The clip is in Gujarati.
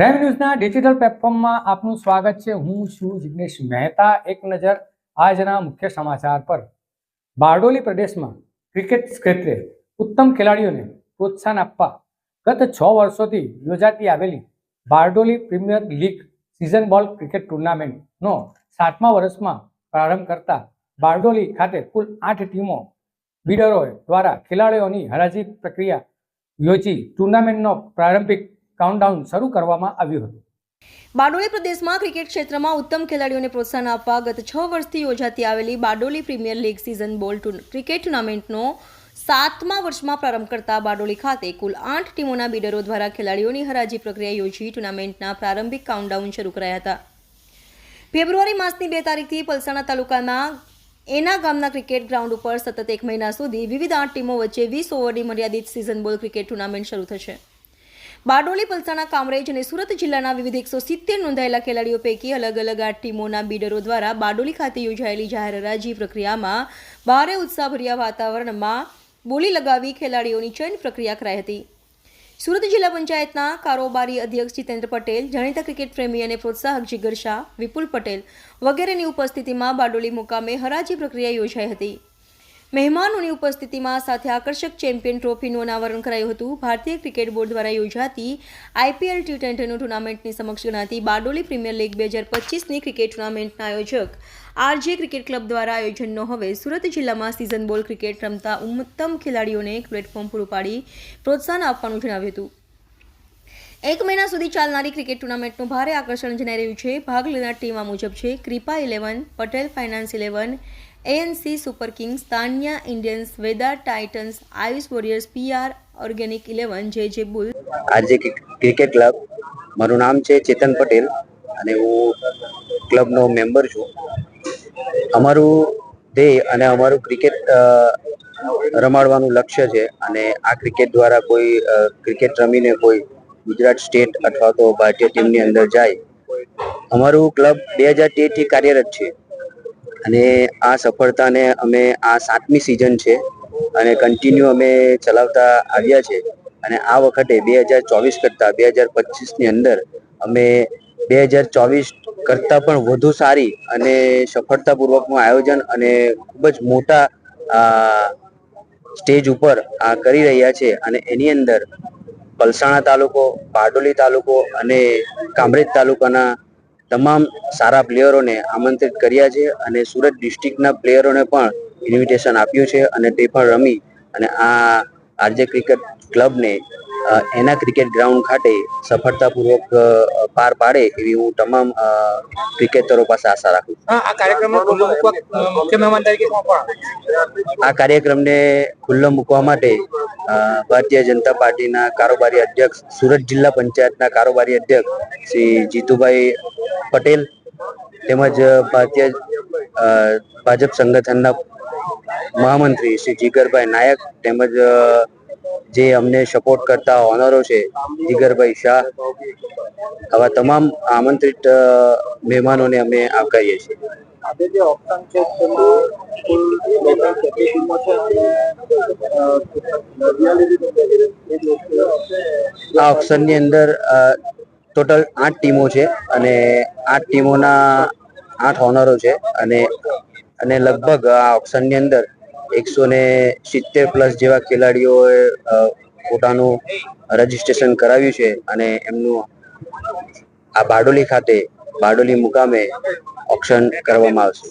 પ્રાઇમ ન્યૂઝના ડિજિટલ પ્લેટફોર્મમાં આપનું સ્વાગત છે. હું છું જિગ્નેશ મહેતા. એક નજર આજના મુખ્ય સમાચાર પર. બારડોલી પ્રદેશમાં ક્રિકેટ ક્ષેત્રે ઉત્તમ ખેલાડીઓને પ્રોત્સાહન આપવા ગત છ વર્ષોથી યોજાતી આવેલી Bardoli premier league season ball cricket ટુર્નામેન્ટનો સાતમા વર્ષમાં પ્રારંભ કરતા બારડોલી ખાતે કુલ આઠ ટીમો બિડરો દ્વારા ખેલાડીઓની હરાજી પ્રક્રિયા યોજી ટુર્નામેન્ટનો પ્રારંભિક કાઉન્ટડાઉન શરૂ કરવામાં આવ્યું હતું. બારડોલી પ્રદેશમાં ક્રિકેટ ક્ષેત્રમાં ઉત્તમ ખેલાડીઓને પ્રોત્સાહન આપવા ગત છ વર્ષથી યોજાતી આવેલી Bardoli premier league season ball cricket ટુર્નામેન્ટનો સાતમા વર્ષમાં પ્રારંભ કરતા બારડોલી ખાતે કુલ આઠ ટીમોના બિડરો દ્વારા ખેલાડીઓની હરાજી પ્રક્રિયા યોજી ટુર્નામેન્ટના પ્રારંભિક કાઉન્ટડાઉન શરૂ કરાયા હતા. ફેબ્રુઆરી માસની બે તારીખથી પલસાણા તાલુકાના એના ગામના ક્રિકેટ ગ્રાઉન્ડ ઉપર સતત એક મહિના સુધી વિવિધ આઠ ટીમો વચ્ચે વીસ ઓવરની મર્યાદિત સિઝન બોલ ક્રિકેટ ટુર્નામેન્ટ શરૂ થશે. બારડોલી પલસાણા કામરેજ અને સુરત જિલ્લાના વિવિધ એકસો સિત્તેર નોંધાયેલા ખેલાડીઓ પૈકી અલગ અલગ આઠ ટીમોના બીડરો દ્વારા બારડોલી ખાતે યોજાયેલી જાહેર હરાજી પ્રક્રિયામાં ભારે ઉત્સાહભર્યા વાતાવરણમાં બોલી લગાવી ખેલાડીઓની ચયન પ્રક્રિયા કરાઈ હતી. સુરત જિલ્લા પંચાયતના કારોબારી અધ્યક્ષ જીતેન્દ્ર પટેલ, જાણીતા ક્રિકેટ પ્રેમી અને પ્રોત્સાહક જીગર શાહ, વિપુલ પટેલ વગેરેની ઉપસ્થિતિમાં બારડોલી મુકામે હરાજી પ્રક્રિયા યોજાઈ હતી. મહેમાનોની ઉપસ્થિતિમાં સાથે આકર્ષક ચેમ્પિયન ટ્રોફીનું અનાવરણ કરાયું હતું. ભારતીય ક્રિકેટ બોર્ડ દ્વારા યોજાતી આઈપીએલ ટી ટ્વેન્ટીનું ટુર્નામેન્ટની સમક્ષ ગણાતી બારડોલી પ્રીમિયર લીગ બે હજાર પચીસની ક્રિકેટ ટુર્નામેન્ટના આયોજક આરજે ક્રિકેટ ક્લબ દ્વારા આયોજનનો હવે સુરત જિલ્લામાં સિઝન બોલ ક્રિકેટ રમતા ઉત્તમ ખેલાડીઓને પ્લેટફોર્મ પૂરું પાડી પ્રોત્સાહન આપવાનું જણાવ્યું હતું. એક મહિના સુધી ચાલનારી ક્રિકેટ ટુર્નામેન્ટનું ભારે આકર્ષણ જણાઈ રહ્યું છે. ભાગ લેનાર ટીમ મુજબ છે Kripa eleven, Patel finance eleven ANC super kings, Tania Indians Veda titans, Ayush warriors PR organic eleven, J J bull. આજે ક્રિકેટ ક્લબ, મારું નામ છે ચેતન પટેલ અને હું ક્લબનો મેમ્બર છું. અમારું ધ્યેય અને અમારું ક્રિકેટ રમાડવાનું લક્ષ્ય છે અને આ ક્રિકેટ દ્વારા કોઈ ક્રિકેટ રમીને કોઈ ગુજરાત સ્ટેટ અથવા તો ભારતીય ટીમની અંદર જાય. અમારું ક્લબ બે હજાર તેરથી કાર્યરત છે. અને આ સફળતાને અમે આ સાતમી સિઝન છે અને કન્ટિન્યુ અમે ચલાવતા આવ્યા છે. અને આ વખતે બે હજાર ચોવીસ કરતાં બે હજાર પચીસની અંદર અમે બે હજાર ચોવીસ કરતાં પણ વધુ સારી અને સફળતાપૂર્વકનું આયોજન અને ખૂબ જ મોટા સ્ટેજ ઉપર આ કરી રહ્યા છે. અને એની અંદર પલસાણા તાલુકો બારડોલી તાલુકો અને કામરેજ તાલુકાના તમામ સારા પ્લેયરોને આમંત્રિત કર્યા છે અને સુરત ડિસ્ટ્રિક્ટના પ્લેયરોને પણ ઇન્વિટેશન આપ્યું છે અને તે પણ રમી અને આ આરજે ક્રિકેટ ક્લબને એના ક્રિકેટ ગ્રાઉન્ડ ખાતે સફળતાપૂર્વક પાર પાડે એવી હું તમામ ક્રિકેટરો પાસે આશા રાખું આ કાર્યક્રમને ખુલ્લો મૂકવા માટે ભારતીય જનતા પાર્ટીના કારોબારી અધ્યક્ષ સુરત જિલ્લા પંચાયતના કારોબારી અધ્યક્ષ શ્રી જીતુભાઈ પટેલ તેમજ ભારતીય ભાજપ સંગઠનના મહામંત્રી શ્રી જીગરભાઈ નાયક તેમજ જે અમને સપોર્ટ કરતા ઓનરો છે જીગરભાઈ શાહ આવા તમામ આમંત્રિત મહેમાનોને અમે આવકારીએ છીએ. આ ઓપ્શનની અંદર ટોટલ આઠ ટીમો છે અને આઠ ટીમોના આઠ ઓનરો છે અને અને લગભગ આ ઓપ્શનની અંદર એકસો ને સિત્તેર પ્લસ જેવા ખેલાડીઓએ પોતાનું રજીસ્ટ્રેશન કરાવ્યું છે અને એમનું આ બારડોલી ખાતે, બારડોલી મુકામે ઓક્શન કરવામાં આવશે.